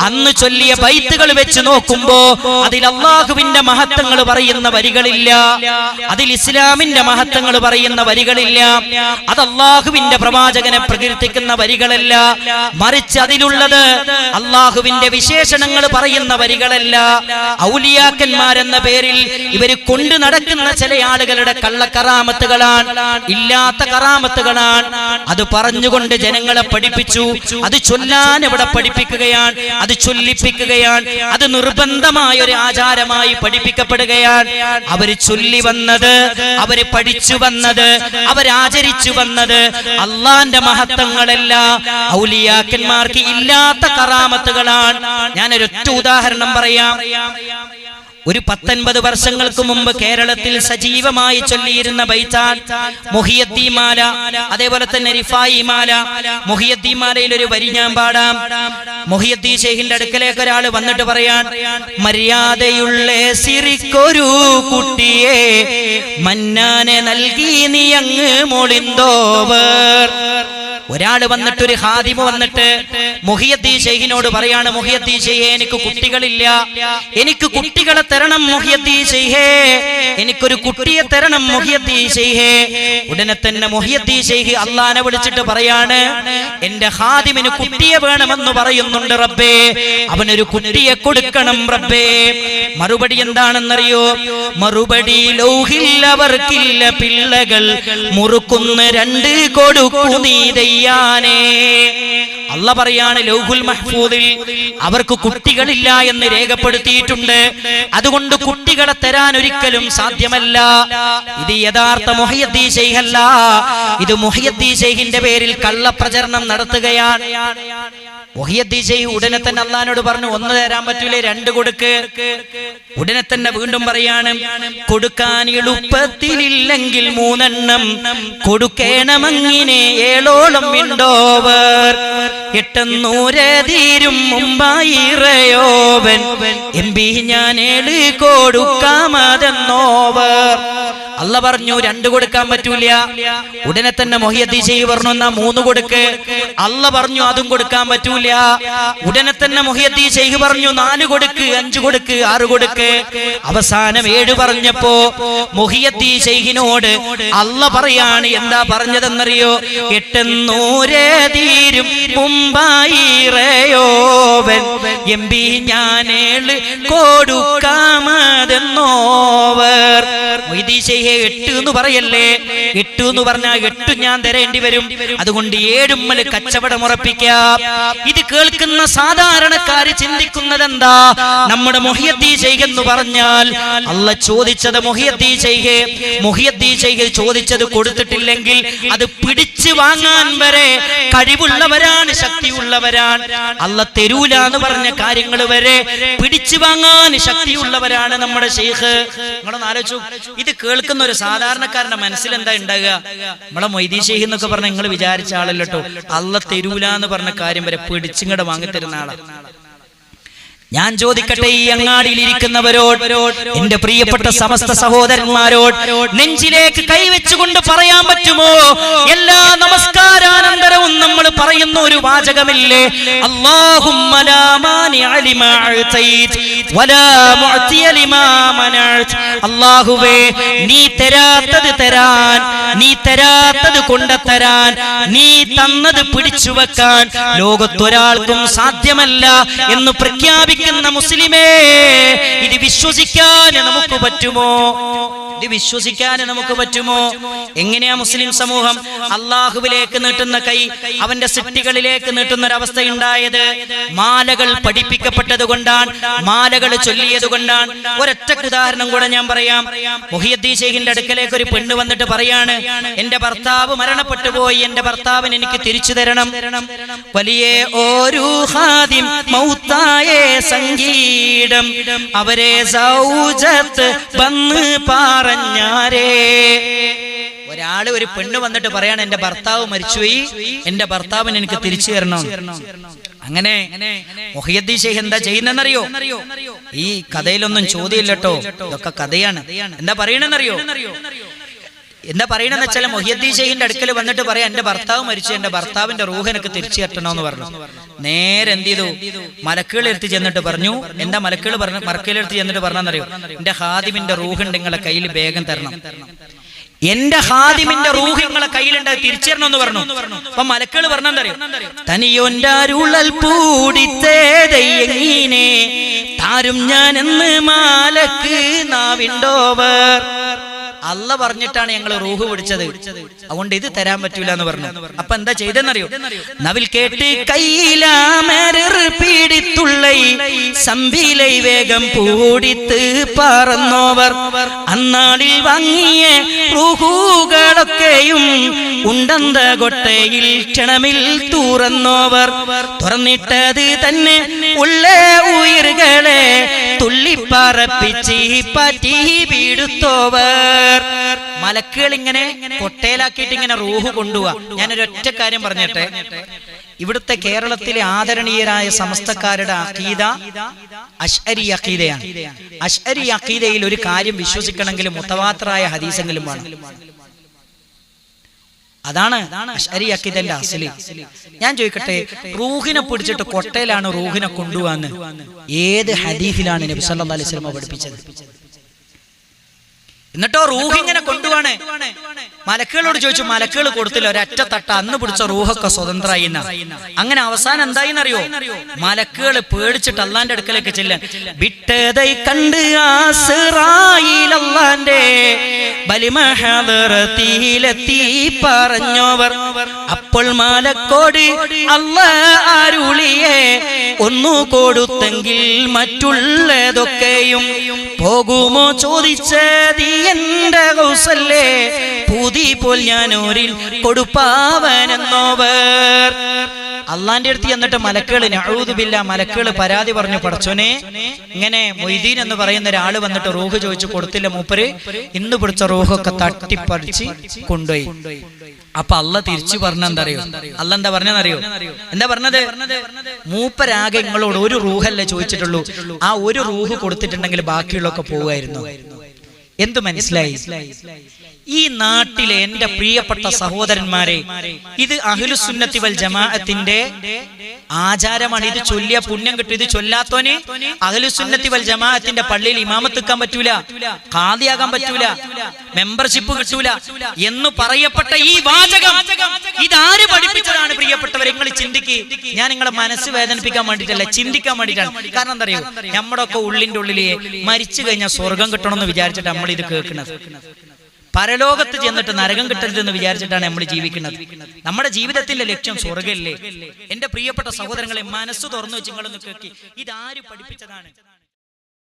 അന്ന് ചൊല്ലിയ ബൈത്തുകൾ വെച്ച് നോക്കുമ്പോ അതിൽ അള്ളാഹുവിന്റെ മഹത്വങ്ങൾ പറയുന്ന വരികളില്ല. അതിൽ ഇസ്ലാമിന്റെ മഹത്വങ്ങൾ പറയുന്ന വരികളില്ല. അത് അള്ളാഹുവിന്റെ പ്രവാചകനെ പ്രകീർത്തിക്കുന്ന വരികളല്ല. മറിച്ച് അതിലുള്ളത് അള്ളാഹുവിന്റെ വിശേഷണങ്ങൾ പറയുന്ന വരികളല്ല. ഔലിയാക്കന്മാരെന്ന പേരിൽ ഇവർ കൊണ്ടു നടക്കുന്ന ചില ആളുകളുടെ കള്ളക്കറാമത്തുകളാണ് ഇല്ലാത്ത കറാമത്തുകളാണ്. അത് പറഞ്ഞുകൊണ്ട് ജനങ്ങളെ പഠിപ്പിച്ചു അത് ചൊല്ലാൻ ഇവിടെ പഠിപ്പിക്കുകയാണ്. അത് ചൊല്ലിപ്പിക്കുകയാണ് അത് നിർബന്ധമായ ഒരു ആചാരമായി പഠിപ്പിക്കപ്പെടുകയാണ്. അവർ ചൊല്ലി വന്നത് അവർ പഠിച്ചു വന്നത് അവരാചരിച്ചു വന്നത്. അള്ളാന്റെ മഹത്വങ്ങളല്ല. ഔലിയാക്കന്മാർക്ക് ഇല്ലാത്ത കറാമത്തുകളാണ്. ഞാനൊരൊറ്റ ഉദാഹരണം പറയാം. ഒരു പത്തൊൻപത് വർഷങ്ങൾക്ക് മുമ്പ് കേരളത്തിൽ സജീവമായി ചൊല്ലിയിരുന്ന ബൈത്താൻ മുഹിയദ്ദീമാല അതേപോലെ തന്നെ റിഫായി മാല മുഹിയദ്ദീമാലയിൽ ഒരു വരി ഞാൻ പാടാം. മുഹിയദ്ദീ ഷെയ്ഖിന്റെ അടുക്കലേക്ക് ഒരാൾ വന്നിട്ട് പറയാൻ മര്യാദയുള്ള സിറിക്കൊരു കുട്ടിയെ മന്നാനെ നൽകി നീ അങ്ങ് മൊളിന്തോവർ. ഒരാൾ വന്നിട്ട് ഒരു ഹാദിമ വന്നിട്ട് മുഹിയദ്ദീ ഷെയ്ഖിനോട് പറയാണ് മുഹിയദ്ദീ ഷെയ്ഹേ എനിക്ക് കുട്ടികളില്ല. എനിക്ക് കുട്ടികളെ തരണം മുഹിയദ്ദീ ഷെയ്ഹേ എനിക്കൊരു കുട്ടിയെ തരണം മുഹിയദ്ദീ ഷെയ്ഹേ ഉടനെ തന്നെ മുഹിയദ്ദീ ഷെയ്ഖ് അള്ളാനെ വിളിച്ചിട്ട് പറയാണ് എന്റെ ഹാദിമിന് കുട്ടിയെ വേണമെന്ന് പറയുന്നുണ്ട് റബ്ബേ. അവനൊരു കുട്ടിയെ കൊടുക്കണം റബ്ബേ. മറുപടി എന്താണെന്നറിയോ? മറുപടി ലൗഹിൽ അവർക്കില്ല പിള്ളകൾ. മുറുക്കുന്ന രണ്ട് കൊടുക്കു നീ ദയ്യാനേ അല്ല പറയാണ് ലൗഹുൽ മഹ്ഫൂദിൽ അവർക്ക് കുട്ടികളില്ല എന്ന് രേഖപ്പെടുത്തിയിട്ടുണ്ട്. അതുകൊണ്ട് കുട്ടികളെ തരാൻ ഒരിക്കലും സാധ്യമല്ല. ഇത് യഥാർത്ഥ മൊഹയ്യദ്ദീ ഷെയ്ഖല്ല ഇത് മൊഹയ്യദ്ദീ ഷെയ്ഖിന്റെ പേരിൽ കള്ളപ്രചരണം നടത്തുകയാണ്. ഉടനെ തന്നെ അള്ളഹാനോട് പറഞ്ഞു ഒന്ന് തരാൻ പറ്റൂലേ രണ്ട് കൊടുക്ക്. ഉടനെ തന്നെ വീണ്ടും പറയാണ് കൊടുക്കാൻ എളുപ്പത്തിലില്ലെങ്കിൽ മൂന്നെണ്ണം കൊടുക്കേണമങ്ങിനെ ഏഴോളം വിണ്ടോവർ എട്ടെന്നൂരെ തീരും മുമ്പായി ഇറയോവൻ. എം പി ഞാൻ ഏഴ് കൊടുക്കാമതെന്നോവർ അല്ല പറഞ്ഞു രണ്ട് കൊടുക്കാൻ പറ്റൂല. ഉടനെ തന്നെ മൊഹിയദ്ദീ ഷെയ്ഖ് പറഞ്ഞു എന്നാ മൂന്ന് കൊടുക്ക്. അല്ല പറഞ്ഞു അതും കൊടുക്കാൻ പറ്റൂല. ഉടനെ തന്നെ മൊഹിയദ്ദീ ഷെയ്ഖ് പറഞ്ഞു നാല് കൊടുക്ക് അഞ്ചു കൊടുക്ക് ആറ് കൊടുക്ക്. അവസാനം ഏഴ് പറഞ്ഞപ്പോ മൊഹിയദ്ദീ ഷെയ്ഖിനോട് അല്ല പറയാണ് എന്താ പറഞ്ഞതെന്നറിയോ? എട്ടെന്നൂരെ തീരും മുമ്പായി റയോവൻ. M P ഞാനേൾ കൊടുക്കാമതെന്നോവർ. എട്ട് എന്ന് പറയല്ലേ? എട്ട് എന്ന് പറഞ്ഞാൽ എട്ട് ഞാൻ തരേണ്ടി വരും. അതുകൊണ്ട് ഏഴുമ്മൽ കച്ചവടം ഉറപ്പിക്കാം ഇത് കേൾക്കുന്ന സാധാരണക്കാര് ചിന്തിക്കുന്നത് എന്താ നമ്മുടെ മൊഹിയത്തി എന്ന് പറഞ്ഞാൽ അല്ല ചോദിച്ചത് മൊഹിയത്തി ചെയ്യേ മൊഹിയത്തി ചെയ്യേ ചോദിച്ചത് കൊടുത്തിട്ടില്ലെങ്കിൽ അത് പിടിച്ചു വാങ്ങാൻ വരെ കഴിവുള്ളവരാണ് ശക്തിയുള്ളവരാണ്. അല്ല തെരൂല എന്ന് പറഞ്ഞ കാര്യങ്ങൾ വരെ പിടിച്ചു വാങ്ങാൻ ശക്തിയുള്ളവരാണ് നമ്മുടെ ഷെയ്ഖ് നിങ്ങളൊന്ന് ആലോചിച്ചു. ഇത് കേൾക്കുന്ന ഒരു സാധാരണക്കാരന്റെ മനസ്സിൽ എന്താ ഉണ്ടാകുക? നമ്മളെ മൊയ്തീ ഷെയ്ഖ് എന്നൊക്കെ പറഞ്ഞ നിങ്ങൾ വിചാരിച്ച ആളല്ലോ അല്ല തരൂല എന്ന് പറഞ്ഞ കാര്യം വരെ പിടിച്ചിങ്ങടെ വാങ്ങിത്തരുന്ന ആളാണ് ഞാൻ ചോദിക്കട്ടെ ഈ അങ്ങാടിയിൽ ഇരിക്കുന്നവരോട് എന്റെ പ്രിയപ്പെട്ട സമസ്ത സഹോദരന്മാരോട് നെഞ്ചിലേക്ക് കൈവച്ചുകൊണ്ട് പറയാൻ പറ്റുമോ? എല്ലാ നമസ്കാരാനന്തരവും നമ്മൾ പറയുന്ന ഒരു വാചകമില്ലേ? അള്ളാഹുവേ നീ തരാത്തത് തരാൻ നീ തരാത്തത് കൊണ്ടത്തരാൻ നീ തന്നത് പിടിച്ചു വെക്കാൻ ലോകത്തൊരാൾക്കും സാധ്യമല്ല എന്ന് പ്രഖ്യാപിക്കുന്ന മുസ്ലിമേ ഇത് വിശ്വസിക്കാൻ നമുക്ക് പറ്റുമോ? ഇത് വിശ്വസിക്കാൻ നമുക്ക് പറ്റുമോ? എങ്ങനെയാ മുസ്ലിം സമൂഹം അള്ളാഹുവിലേക്ക് നീട്ടുന്ന കൈ അവന്റെ സിട്ടികളിലേക്ക് നീട്ടുന്ന ഒരവസ്ഥ ഉണ്ടായത് മാലകൾ പഠിപ്പിക്കപ്പെട്ടത് കൊണ്ടാണ് മാലകൾ ചൊല്ലിയത് കൊണ്ടാണ്. ഒരൊറ്റ ഉദാഹരണം കൂടെ ഞാൻ പറയാം. മുഹിയദ്ദീ ഷെയ്ഖിന്റെ അടുക്കലേക്ക് ഒരു പെണ്ണ് വന്നിട്ട് പറയാണ് എന്റെ ഭർത്താവ് മരണപ്പെട്ടു പോയി എന്റെ ഭർത്താവിന് എനിക്ക് തിരിച്ചു തരണം. വലിയ ഓരോ ഹാദിം സംഗീതം അവരെ സൗജത്ത് വന്ന് പറഞ്ഞാരേ. ഒരാൾ ഒരു പെണ്ണ് വന്നിട്ട് പറയാണ് എന്റെ ഭർത്താവ് മരിച്ചുപോയി. എന്റെ ഭർത്താവിന് എനിക്ക് തിരിച്ചു തരണം. അങ്ങനെ എന്താ ചെയ്യുന്നറിയോ ഈ കഥയിലൊന്നും ചോദ്യമില്ലട്ടോ ഇതൊക്കെ കഥയാണ്. എന്താ പറയണെന്നറിയോ? എന്താ പറയണെന്ന് വെച്ചാൽ മൊഹിയദ്ദീൻ ഷെയ്ഖിന്റെ അടുക്കൽ വന്നിട്ട് പറയാം എന്റെ ഭർത്താവ് മരിച്ചു എന്റെ ഭർത്താവിന്റെ റൂഹ് എനിക്ക് തിരിച്ചു കെട്ടണമെന്ന് പറഞ്ഞു. നേരെ എന്ത് ചെയ്തു? മലക്കുകൾ എടുത്ത് ചെന്നിട്ട് പറഞ്ഞു എന്താ മലക്കുകൾ പറഞ്ഞു മലക്കുകൾ എടുത്ത് ചെന്നിട്ട് പറഞ്ഞറിയോ എന്റെ ഹാദിമിന്റെ റൂഹ് നിങ്ങളെ കയ്യിൽ വേഗം തരണം. എന്റെ ഹാദിമിന്റെ റൂഹ് നിങ്ങളെ കയ്യിലുണ്ട് അത് തിരിച്ചു തരണം എന്ന് പറഞ്ഞു. അപ്പൊ മലക്കുകൾ പറഞ്ഞെന്തറിയോ തനിയൊന്റെ അരുളൽ പൂടിത്തേതയ്യങ്ങീനെ താരും ഞാൻ എന്ന് മാലക്ക് നാവിണ്ടോവർ. അല്ല പറഞ്ഞിട്ടാണ് ഞങ്ങൾ റൂഹ് പിടിച്ചത്. അതുകൊണ്ട് ഇത് തരാൻ പറ്റൂല എന്ന് പറഞ്ഞു. അപ്പൊ എന്താ ചെയ്തെന്നറിയോ? നവിൽ കേട്ട് കയ്യിലാമരർ പീഡിത്തുള്ളൈ. വേഗം പൂടിത്ത് പറന്നോവർ. അന്നാളിൽ വാങ്ങിയ റൂഹുകളൊക്കെയും ഉണ്ടന്ത കൊട്ടയിൽ ക്ഷണമിൽ തുറന്നോവർ. തുറന്നിട്ടത് തന്നെ ഉള്ള ഉയർകളെ തുള്ളിപ്പറപ്പിച്ച് പറ്റി വീടുത്തോവർ. മലക്കുകൾ ഇങ്ങനെ കൊട്ടയിലാക്കിയിട്ട് ഇങ്ങനെ റൂഹ് കൊണ്ടുപോവാ ഞാനൊരു ഒറ്റ കാര്യം പറഞ്ഞിട്ടെ. ഇവിടുത്തെ കേരളത്തിലെ ആദരണീയരായ സമസ്തക്കാരുടെ അഖീദ അഷ്അരി അഖീദയാണ് അഷ്അരി അഖീദയിൽ ഒരു കാര്യം വിശ്വസിക്കണമെങ്കിലും മുത്തവാത്തറായ ഹദീസെങ്കിലും വേണം. അതാണ് അക്കീദന്റെ അസലി. ഞാൻ ചോദിക്കട്ടെ റൂഹിനെ പിടിച്ചിട്ട് കൊട്ടയിലാണ് റൂഹിനെ കൊണ്ടുപോകാന്ന്? ഏത് ഹദീഫിലാണ് നബി സല്ലാ അലൈഹി വസല്ലം പഠിപ്പിച്ചത്? എന്നിട്ടോ റൂഹ് ഇങ്ങനെ കൊണ്ടുപോവാണ് മലക്കുകളോട് ചോദിച്ചു മലക്കുകൾ കൊടുത്തില്ല? ഒരൊറ്റ തട്ട അന്ന് പിടിച്ച റൂഹൊക്കെ സ്വതന്ത്രമായി. അങ്ങനെ അവസാനം എന്തായിന്നറിയോ മലക്കുകൾ പേടിച്ചിട്ട് അള്ളാന്റെ അടുക്കലേക്ക് ചെല്ലാൻ വിട്ടതൈ കണ്ട് ആസിറായിലല്ലാന്റെ ബലിമഹദറത്തിലെത്തി പറഞ്ഞോവർ. അപ്പോൾ മാലക്കോട് അല്ല അരുളിയെ ഒന്നു കൊടുത്തെങ്കിൽ മറ്റുള്ളതൊക്കെയും പോകുമോ ചോദിച്ചതി എന്റെ ഹൗസല്ലേ പുതി പോൽ ഞാനൂരിൽ കൊടുപ്പാവനെന്നോവർ. അള്ളാന്റെ അടുത്ത് എന്നിട്ട് മലക്കുകൾ നഴുതുമില്ല മലക്കുകൾ പരാതി പറഞ്ഞു പടച്ചോനെ ഇങ്ങനെ മൊയ്തീൻ എന്ന് പറയുന്ന ഒരാൾ വന്നിട്ട് റൂഹ് ചോദിച്ചു കൊടുത്തില്ല മൂപ്പര് ഇന്ന് പിടിച്ച റൂഹൊക്കെ തട്ടിപ്പറിച്ച് കൊണ്ടുപോയി. അപ്പൊ അല്ല തിരിച്ചു പറഞ്ഞ എന്താ അറിയോ അല്ല എന്താ പറഞ്ഞെന്നറിയോ എന്താ പറഞ്ഞത്? മൂപ്പരാകെ നിങ്ങളോട് ഒരു റൂഹല്ലേ ചോദിച്ചിട്ടുള്ളൂ. ആ ഒരു റൂഹ് കൊടുത്തിട്ടുണ്ടെങ്കിൽ ബാക്കിയുള്ളൊക്കെ പോവുമായിരുന്നു. എന്ത് മനസ്സിലായി? ഈ നാട്ടിലെ എന്റെ പ്രിയപ്പെട്ട സഹോദരന്മാരെ ഇത് അഹിലുസുന്നത്തി വൽ ജമാഅത്തിന്റെ ആചാരമാണ്. ഇത് ചൊല്ലിയ പുണ്യം കിട്ടും. ഇത് ചൊല്ലാത്തോന് അഹിലുസുന്നത്തി വൽ ജമാഅത്തിന്റെ പള്ളിയിൽ ഇമാമത്തിക്കാൻ പറ്റൂല ഖാദിയാകാൻ പറ്റൂല മെമ്പർഷിപ്പ് കിട്ടൂല എന്ന് പറയപ്പെട്ട ഈ വാചകം ഇതാര് പഠിപ്പിച്ചതാണ് പ്രിയപ്പെട്ടവരെ? നിങ്ങൾ ചിന്തിക്ക്. ഞാൻ നിങ്ങളെ മനസ്സ് വേദനിപ്പിക്കാൻ വേണ്ടിട്ടല്ല ചിന്തിക്കാൻ വേണ്ടിട്ടാണ് കാരണം എന്താ അറിയോ? നമ്മുടെ ഒക്കെ ഉള്ളിന്റെ ഉള്ളിലെ മരിച്ചു കഴിഞ്ഞാൽ സ്വർഗം കിട്ടണമെന്ന് വിചാരിച്ചിട്ട് നമ്മൾ ഇത് കേൾക്കുന്നത്. പരലോകത്ത് ചെന്നിട്ട് നരകം കിട്ടരുതെന്ന് വിചാരിച്ചിട്ടാണ് നമ്മൾ ജീവിക്കുന്നത്. നമ്മുടെ ജീവിതത്തിന്റെ ലക്ഷ്യം സ്വർഗല്ലേ എന്റെ പ്രിയപ്പെട്ട സഹോദരങ്ങളെ മനസ്സ് തുറന്നു വെച്ച് നിങ്ങളൊന്ന് കേൾക്കി. ഇതാര് പഠിപ്പിച്ചതാണ്?